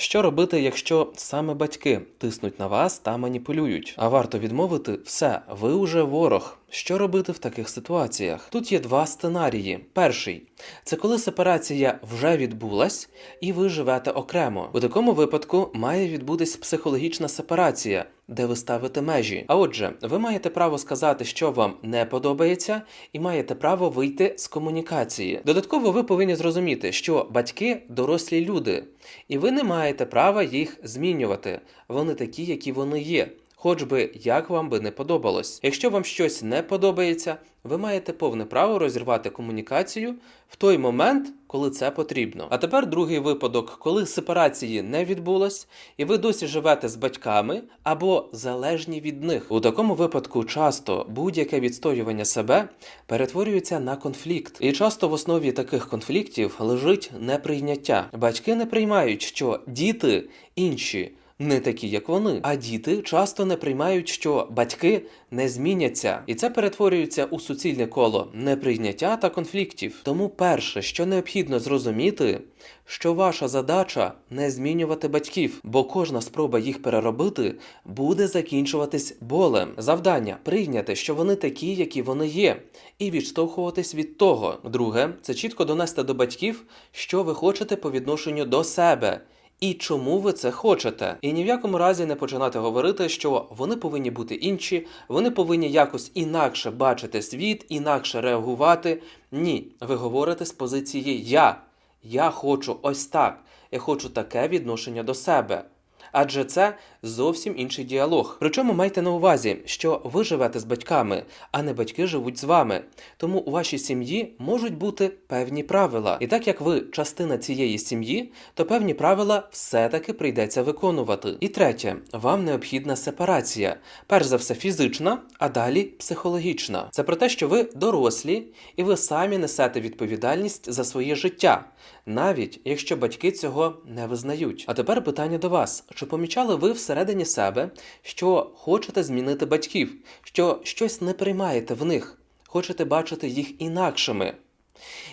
Що робити, якщо саме батьки тиснуть на вас та маніпулюють? А варто відмовити все, ви уже ворог. Що робити в таких ситуаціях? Тут є два сценарії. Перший це коли сепарація вже відбулась, і ви живете окремо. У такому випадку має відбутись психологічна сепарація, де ви ставите межі. А отже, ви маєте право сказати, що вам не подобається, і маєте право вийти з комунікації. Додатково, ви повинні зрозуміти, що батьки дорослі люди, і ви не маєте права їх змінювати. Вони такі, які вони є. Хоч би як вам би не подобалось. Якщо вам щось не подобається, ви маєте повне право розірвати комунікацію в той момент, коли це потрібно. А тепер другий випадок, коли сепарації не відбулось, і ви досі живете з батьками або залежні від них. У такому випадку часто будь-яке відстоювання себе перетворюється на конфлікт, і часто в основі таких конфліктів лежить неприйняття. Батьки не приймають, що діти інші не такі, як вони. А діти часто не приймають, що батьки не зміняться, і це перетворюється у суцільне коло неприйняття та конфліктів. Тому перше, що необхідно зрозуміти, що ваша задача не змінювати батьків, бо кожна спроба їх переробити буде закінчуватись болем. Завдання прийняти, що вони такі, які вони є, і відштовхуватись від того. Друге, це чітко донести до батьків, що ви хочете по відношенню до себе. І чому ви це хочете? І ні в якому разі не починати говорити, що вони повинні бути інші, вони повинні якось інакше бачити світ, інакше реагувати. Ні, ви говорите з позиції я. Я хочу ось так. Я хочу таке відношення до себе. Адже це зовсім інший діалог. Причому майте на увазі, що ви живете з батьками, а не батьки живуть з вами. Тому у вашій сім'ї можуть бути певні правила. І так як ви частина цієї сім'ї, то певні правила все-таки прийдеться виконувати. І третє, вам необхідна сепарація. Перш за все фізична, а далі психологічна. Це про те, що ви дорослі і ви самі несете відповідальність за своє життя, навіть якщо батьки цього не визнають. А тепер питання до вас: чи помічали ви всередині себе, що хочете змінити батьків, що щось не приймаєте в них, хочете бачити їх інакшими?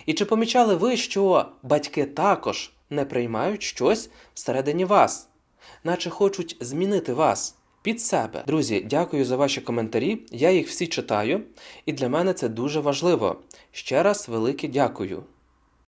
І чи помічали ви, що батьки також не приймають щось всередині вас, наче хочуть змінити вас під себе? Друзі, дякую за ваші коментарі. Я їх всі читаю, і для мене це дуже важливо. Ще раз велике дякую.